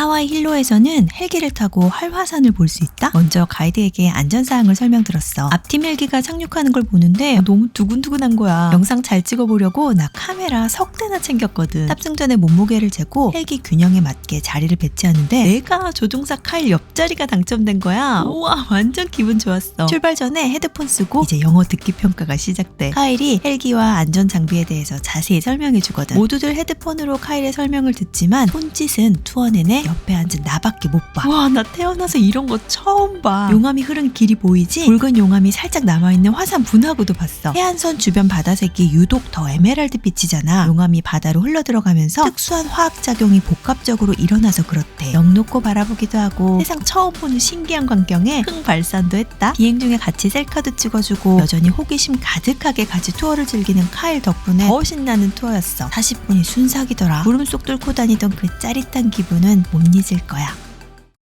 하와이 힐로에서는 헬기를 타고 활화산을 볼 수 있다? 먼저 가이드에게 안전사항을 설명들었어. 앞팀 헬기가 착륙하는 걸 보는데 너무 두근두근한 거야. 영상 잘 찍어보려고 나 카메라 석 대나 챙겼거든. 탑승 전에 몸무게를 재고 헬기 균형에 맞게 자리를 배치하는데 내가 조종사 카일 옆자리가 당첨된 거야. 우와 완전 기분 좋았어. 출발 전에 헤드폰 쓰고 이제 영어 듣기 평가가 시작돼. 카일이 헬기와 안전 장비에 대해서 자세히 설명해 주거든. 모두들 헤드폰으로 카일의 설명을 듣지만 손짓은 투어 내내 옆에 앉은 나밖에 못 봐. 와 나 태어나서 이런 거 처음 봐. 용암이 흐른 길이 보이지? 붉은 용암이 살짝 남아있는 화산 분화구도 봤어. 해안선 주변 바다색이 유독 더 에메랄드 빛이잖아. 용암이 바다로 흘러들어가면서 특수한 화학작용이 복합적으로 일어나서 그렇대. 영 놓고 바라보기도 하고 세상 처음 보는 신기한 광경에 흥 발산도 했다. 비행 중에 같이 셀카도 찍어주고 여전히 호기심 가득하게 같이 투어를 즐기는 카일 덕분에 더 신나는 투어였어. 40분이 순삭이더라. 구름 속 뚫고 다니던 그 짜릿한 기분은 못 잊을 거야.